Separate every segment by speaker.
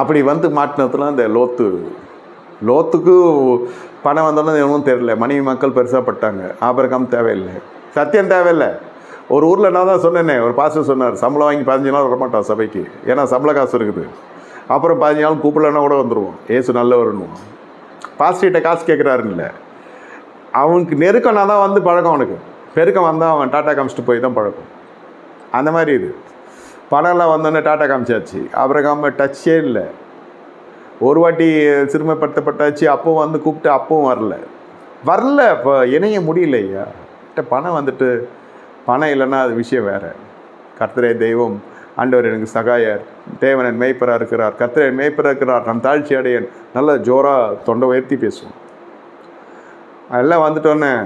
Speaker 1: அப்படி வந்து மாட்டினதுலாம் இந்த லோத்து. லோத்துக்கு பணம் வந்தோன்னு எதுவும் தெரியல. மனைவி மக்கள் பெருசாக பட்டாங்க. ஆபரகம் தேவையில்லை. சத்தியம் தேவையில்லை. ஒரு ஊரில் நான் தான் சொன்னேனே. ஒரு பாஸ்டர் சொன்னார் சம்பளம் வாங்கி பதினஞ்சு நாள் வரமாட்டோம் சபைக்கு. ஏன்னா சம்பள காசு இருக்குது. அப்புறம் பதினஞ்சு நாள் கூப்பிடலன்னா கூட வந்துடுவோம் ஏசு நல்லவருன்னு. பாஸ்டர்கிட்ட காசு கேட்குறாருன்னு அவனுக்கு நெருக்கம்னா தான் வந்து பழக்கம் அவனுக்கு. பெருக்கம் வந்தால் அவன் டாட்டா காமிச்சிட்டு போய் தான் பழக்கம். அந்த மாதிரி இது. பணம்லாம் வந்தோடனே டாட்டா காமிச்சாச்சு. அப்புறம் டச்சே இல்லை. ஒரு வாட்டி சிறுமைப்படுத்தப்பட்டாச்சு அப்பவும் வந்து கூப்பிட்டு அப்பவும் வரல. வரல இப்போ இணைய முடியல ஐயா. கிட்ட பணம் வந்துட்டு பணம் இல்லைன்னா அது விஷயம் வேறு. கர்த்தரே தெய்வம் ஆண்டவர் எனக்கு சகாயர் தேவனன் மேய்ப்பராக இருக்கிறார். கர்த்தரே மேய்ப்பராக இருக்கிறார் நம் தாழ்ச்சி அடையன். நல்ல ஜோராக தொண்டை உயர்த்தி பேசுவோம். எல்லாம் வந்துட்டோன்னே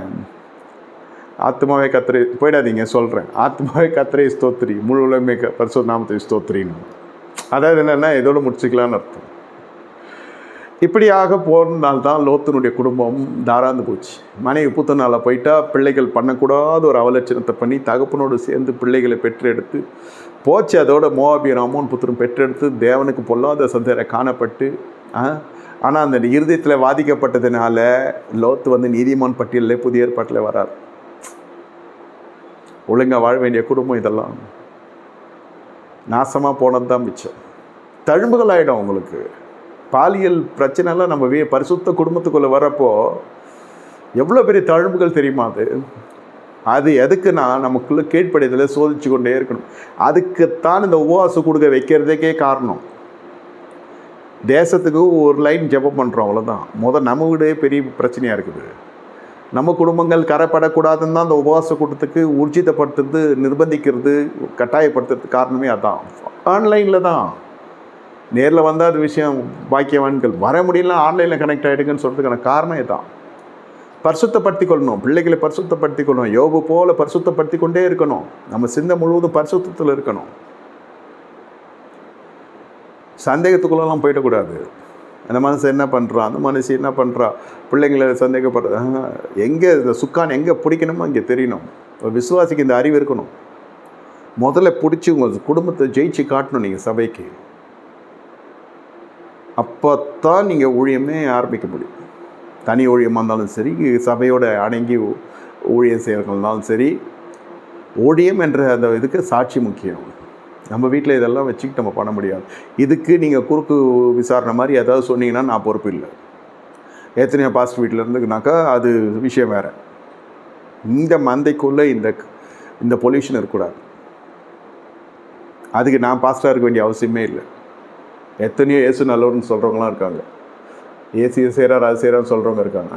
Speaker 1: ஆத்மாவே கத்திரை போயிடாதீங்க சொல்கிறேன் ஆத்மாவே கத்திரை ஸ்தோத்திரி. முழு உலகமே க பரிசு நாமத்தை ஸ்தோத்திரின்னு. அதாவது என்னென்னா இதோடு முடிச்சுக்கலான்னு அர்த்தம். இப்படியாக போனதால்தான் லோத்தனுடைய குடும்பம் தாராந்து போச்சு. மனைவி புத்தனால போயிட்டா பிள்ளைகள் பண்ணக்கூடாத ஒரு அவலட்சணத்தை பண்ணி தகப்பனோடு சேர்ந்து பிள்ளைகளை பெற்றெடுத்து போச்சு அதோட மோபியன் அமோன் புத்திரம் பெற்றெடுத்து தேவனுக்கு பொல்லாத சந்தேர காணப்பட்டு ஆனால் அந்த இருதயத்தில் வாதிக்கப்பட்டதுனால லோத்து வந்து நீதிமான் பட்டியலில் புதிய ஏற்பாட்டில் வரார். ஒழுங்காக வாழ வேண்டிய குடும்பம் இதெல்லாம். நாசமாக போனது தான் மிச்சம். தழும்புகள் ஆகிடும் உங்களுக்கு. பாலியல் பிரச்சனைலாம் நம்ம வீ பரிசுத்த குடும்பத்துக்குள்ளே வரப்போ எவ்வளோ பெரிய தழும்புகள் தெரியுமா அது? அது எதுக்குன்னா நமக்குள்ளே கீழ்ப்படியதில் சோதிச்சு கொண்டே இருக்கணும். அதுக்குத்தான் இந்த உபவாசம் கொடுக்க வைக்கிறதுக்கே காரணம். தேசத்துக்கு ஒரு லைன் ஜெபம் பண்ணுறோம் அவ்வளோதான் முதல் நம்ம வீடே பெரிய பிரச்சனையாக இருக்குது. நம்ம குடும்பங்கள் கரைப்படக்கூடாதுன்னு தான் அந்த உபவாச கூட்டத்துக்கு ஊர்ஜிதப்படுத்துறது நிர்பந்திக்கிறது கட்டாயப்படுத்துறதுக்கு காரணமே அதான். ஆன்லைனில் தான். நேரில் வந்தால் அது விஷயம் பாக்கியவான்கள். வர முடியல ஆன்லைனில் கனெக்ட் ஆகிடுங்கன்னு சொல்கிறதுக்கான காரணம் தான் பரிசுத்தப்படுத்தி கொள்ளணும் பிள்ளைகளை பரிசுத்தப்படுத்தி கொள்ளணும் யோபு போல பரிசுத்தப்படுத்தி கொண்டே இருக்கணும். நம்ம சிந்தை முழுவதும் பரிசுத்தத்தில் இருக்கணும். சந்தேகத்துக்குள்ளெல்லாம் போயிடக்கூடாது. அந்த மனசு என்ன பண்ணுறான் அந்த மனுஷி என்ன பண்ணுறா பிள்ளைங்களை சந்தேகப்படுற எங்கே இந்த சுக்கான் எங்கே பிடிக்கணுமோ அங்கே தெரியணும். ஒரு விசுவாசிக்கு இந்த அறிவு இருக்கணும். முதல்ல பிடிச்சி உங்கள் குடும்பத்தை ஜெயிச்சு காட்டணும் நீங்கள் சபைக்கு. அப்போ தான் நீங்கள் ஊழியமே ஆரம்பிக்க முடியும். தனி ஊழியமாக இருந்தாலும் சரி சபையோட அடங்கி ஊழியம் செய்கிறவங்களாலும் சரி ஊழியம் என்ற அந்த இதுக்கு சாட்சி முக்கியம். நம்ம வீட்டில் இதெல்லாம் வச்சுக்கிட்டு நம்ம பண்ண முடியாது. இதுக்கு நீங்கள் குறுக்கு விசாரணை மாதிரி ஏதாவது சொன்னீங்கன்னா நான் பொறுப்பு இல்லை. எத்தனையோ பாஸ்ட் வீட்டில் இருந்துக்குனாக்கா அது விஷயம் வேறு. இந்த மந்தைக்குள்ளே இந்த இந்த பொல்யூஷன் இருக்கக்கூடாது. அதுக்கு நான் பாஸ்டாக இருக்க வேண்டிய அவசியமே இல்லை. எத்தனையோ ஏசு நல்லவர்னு சொல்கிறவங்களாம் இருக்காங்க. ஏசி செய்கிறார் அது செய்கிறான்னு சொல்கிறவங்க இருக்காங்க.